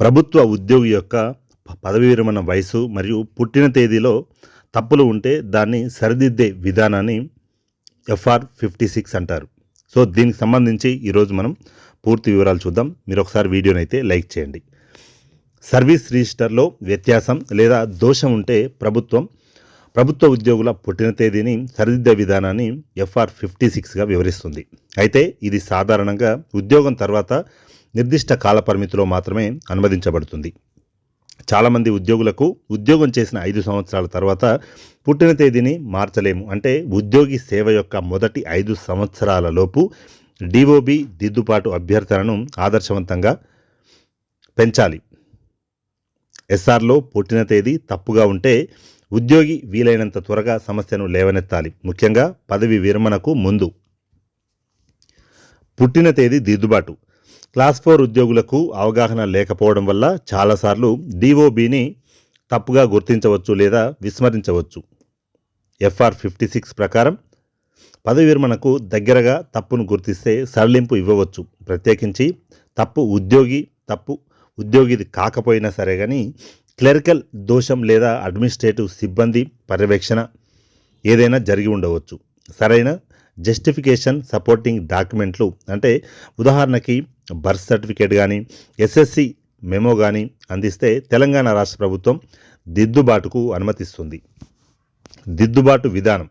ప్రభుత్వ ఉద్యోగి యొక్క పదవి విరమణ వయసు మరియు పుట్టిన తేదీలో తప్పులు ఉంటే దాన్ని సరిదిద్దే విధానాన్ని ఎఫ్ఆర్ ఫిఫ్టీ సిక్స్ అంటారు. సో దీనికి సంబంధించి ఈరోజు మనం పూర్తి వివరాలు చూద్దాం. మీరు ఒకసారి వీడియోని అయితే లైక్ చేయండి. సర్వీస్ రిజిస్టర్లో వ్యత్యాసం లేదా దోషం ఉంటే ప్రభుత్వం ప్రభుత్వ ఉద్యోగుల పుట్టిన తేదీని సరిదిద్దే విధానాన్ని ఎఫ్ఆర్ ఫిఫ్టీ సిక్స్గా వివరిస్తుంది. అయితే ఇది సాధారణంగా ఉద్యోగం తర్వాత నిర్దిష్ట కాల పరిమితిలో మాత్రమే అనుమతించబడుతుంది. చాలామంది ఉద్యోగులకు ఉద్యోగం చేసిన ఐదు సంవత్సరాల తర్వాత పుట్టిన తేదీని మార్చలేము. అంటే ఉద్యోగి సేవ యొక్క మొదటి ఐదు సంవత్సరాల లోపు డిఓబి దిద్దుబాటు అభ్యర్థనను ఆదర్శవంతంగా పెంచాలి. ఎస్ఆర్లో పుట్టిన తేదీ తప్పుగా ఉంటే ఉద్యోగి వీలైనంత త్వరగా సమస్యను లేవనెత్తాలి. ముఖ్యంగా పదవి విరమణకు ముందు. పుట్టిన తేదీ దిద్దుబాటు. క్లాస్ ఫోర్ ఉద్యోగులకు అవగాహన లేకపోవడం వల్ల చాలాసార్లు డిఓబిని తప్పుగా గుర్తించవచ్చు లేదా విస్మరించవచ్చు. ఎఫ్ఆర్ ఫిఫ్టీ సిక్స్ ప్రకారం పదవి విరమణకు దగ్గరగా తప్పును గుర్తిస్తే సడలింపు ఇవ్వవచ్చు. ప్రత్యేకించి తప్పు ఉద్యోగి తప్పు ఉద్యోగిది కాకపోయినా సరే కానీ క్లరికల్ దోషం లేదా అడ్మినిస్ట్రేటివ్ సిబ్బంది పర్యవేక్షణ ఏదైనా జరిగి ఉండవచ్చు. సరైన జస్టిఫికేషన్ సపోర్టింగ్ డాక్యుమెంట్లు అంటే ఉదాహరణకి బర్త్ సర్టిఫికేట్ కానీ ఎస్ఎస్సి మెమో కానీ అందిస్తే తెలంగాణ రాష్ట్ర ప్రభుత్వం దిద్దుబాటుకు అనుమతిస్తుంది. దిద్దుబాటు విధానం.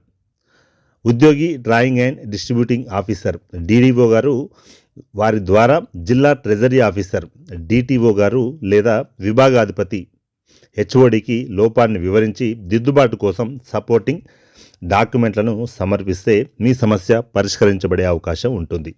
ఉద్యోగి drawing and distributing officer DDO గారు వారి ద్వారా జిల్లా ట్రెజరీ ఆఫీసర్ డిటిఓ గారు లేదా విభాగాధిపతి హెచ్ఓడికి లోపాన్ని వివరించి దిద్దుబాటు కోసం సపోర్టింగ్ డాక్యుమెంట్లను సమర్పిస్తే మీ సమస్య పరిష్కరించబడే అవకాశం ఉంటుంది.